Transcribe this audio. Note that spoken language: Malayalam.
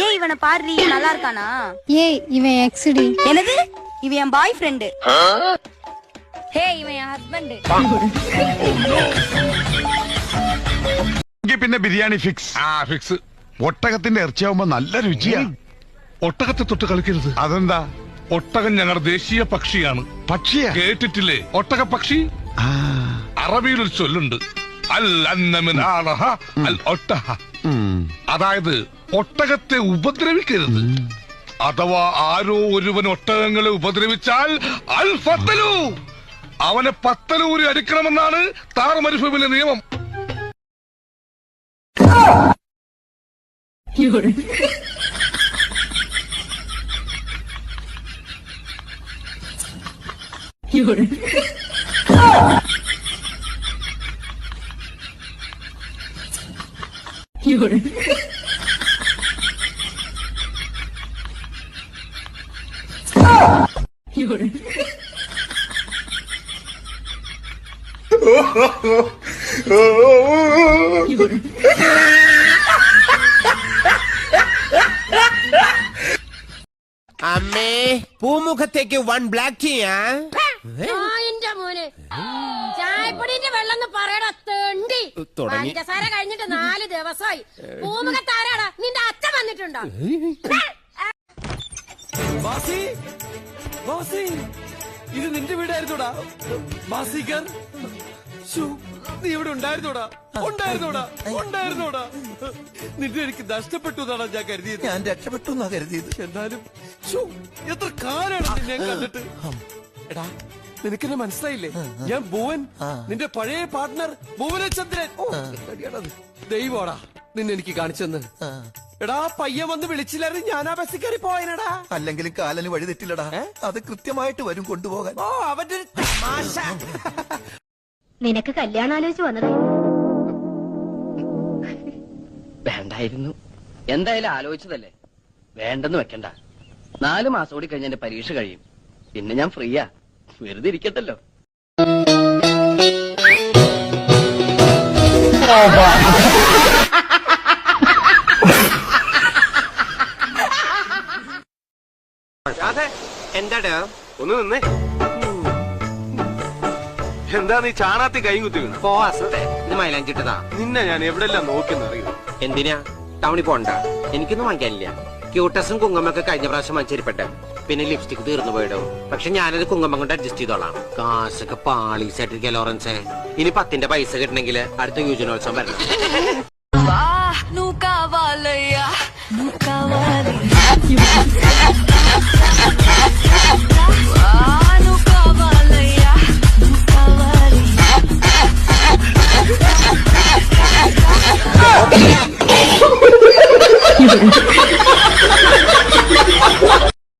ஏய் இவனை பாரு நல்லா இருக்கானா ஏய் இவன் எக்ஸ்டி என்னது இவன் என் பாய் ஃப்ரெண்டு ஹே இவன் என் ஹஸ்பண்ட் എങ്കിൽ പിന്നെ ബിരിയാണി ഫിക്സ് ആ ഫിക്സ് ഒട്ടകത്തിന്റെ ഇറച്ചിയാവുമ്പോ നല്ല രുചിയാ ഒട്ടകത്തെ തൊട്ട് കളിക്കരുത് അതെന്താ ഒട്ടകം ഞങ്ങളുടെ ദേശീയ പക്ഷിയാണ് പക്ഷിയാ കേട്ടിട്ടില്ലേ ഒട്ടക പക്ഷി ആ, അറബിയിൽ ഒരു ചൊല്ലുണ്ട് അൽ അന്നമിൻ ആളഹ അൽ ഒട്ടഹ. അതായത് ഒട്ടകത്തെ ഉപദ്രവിക്കരുത്. അഥവാ ആരോ ഒരുവൻ ഒട്ടകങ്ങളെ ഉപദ്രവിച്ചാൽ അൽ ഫത്തലു. അവനെ പത്തലൂരി അടിക്കണമെന്നാണ് താർ മരുഭൂമിയിലെ നിയമം. അമ്മേ പൂമുഖത്തേക്ക് വൺ ബ്ലാക്ക് ടീയാ എന്റെ മോനെ ചായപ്പൊടിന്റെ വെള്ളം പറയടാ തേണ്ടി. തുടങ്ങി. പഞ്ചസാര കഴിഞ്ഞിട്ട് നാല് ദിവസമായി. ഭൂമുഖത്താരാടാ? നിന്റെ അച്ഛൻ വന്നിട്ടുണ്ടോ? ബാസി ബാസി ഇത് നിന്റെ വീടായിരുന്നോടാ? ബാസിക്കർ നീ ഇവിടെ ഉണ്ടായിരുന്നോടാ? ഉണ്ടായിരുന്നോടാ? ഉണ്ടായിരുന്നോടാ? നിന്റെ എനിക്ക് നഷ്ടപ്പെട്ടു എന്നാണ് ഞാൻ കരുതിയത്. ഞാൻ രക്ഷപ്പെട്ടു എന്നാ കരുതിയത്. എന്നാലും എത്ര കാലാണ് നിന്നെ കണ്ടിട്ട്? എടാ നിനക്കെന്നെ മനസ്സിലായില്ലേ? ഞാൻ ഭുവൻ നിന്റെ പഴയ പാർട്ട്ണർ ഭുവനചന്ദ്രൻ. ദൈവോടാ നിന്നെനിക്ക് കാണിച്ചെന്ന്. എടാ പയ്യൻ വന്ന് വിളിച്ചില്ലായിരുന്നു ഞാൻ ആ ബസ്സിൽ കയറി പോയനടാ. അല്ലെങ്കിലും കാലന് വഴി തെറ്റില്ലടാ. അത് കൃത്യമായിട്ട് വരും കൊണ്ടുപോകാൻ. ഓ അവന്റെ ഒരു തമാശ. നിനക്ക് കല്യാണം ആലോചിച്ച് വന്നതേ? വേണ്ടായിരുന്നു. എന്തായാലും ആലോചിച്ചതല്ലേ? വേണ്ടെന്ന് വെക്കണ്ട. നാലു മാസം കൂടി കഴിഞ്ഞ് എന്റെ പരീക്ഷ കഴിയും. പിന്നെ ഞാൻ ഫ്രീയാ. വെറുതെ ഇരിക്കട്ടല്ലോ. എന്താടാ ഒന്ന് നിന്നേ. എന്താ നീ ചാണാത്തി കൈ കുത്തി വീണു പോ അസത്തെ. ഇത് മൈലാഞ്ചിട്ടതാ. നിന്നെ ഞാൻ എവിടെല്ലാം നോക്കിയെന്ന് അറിയൂ? എന്തിനാ? ടൗണിൽ പോണ്ട. എനിക്കൊന്നും വാങ്ങിക്കാനില്ല. ക്യൂട്ടസും കുങ്ങമൊക്കെ കഴിഞ്ഞ പ്രാവശ്യം മഞ്ചേരിപ്പെട്ടെ പിന്നെ ലിപ്സ്റ്റിക് തീർന്നു പോയിടും. പക്ഷെ ഞാനത് കുങ്ങമ്മ കൊണ്ട് അഡ്ജസ്റ്റ് ചെയ്തോളാം. കാശൊക്കെ പാളീസായിട്ടിരിക്കുക ലോറൻസെ. ഇനി പത്തിന്റെ പൈസ കിട്ടണമെങ്കിൽ അടുത്ത യുവജനോത്സവം വരണം.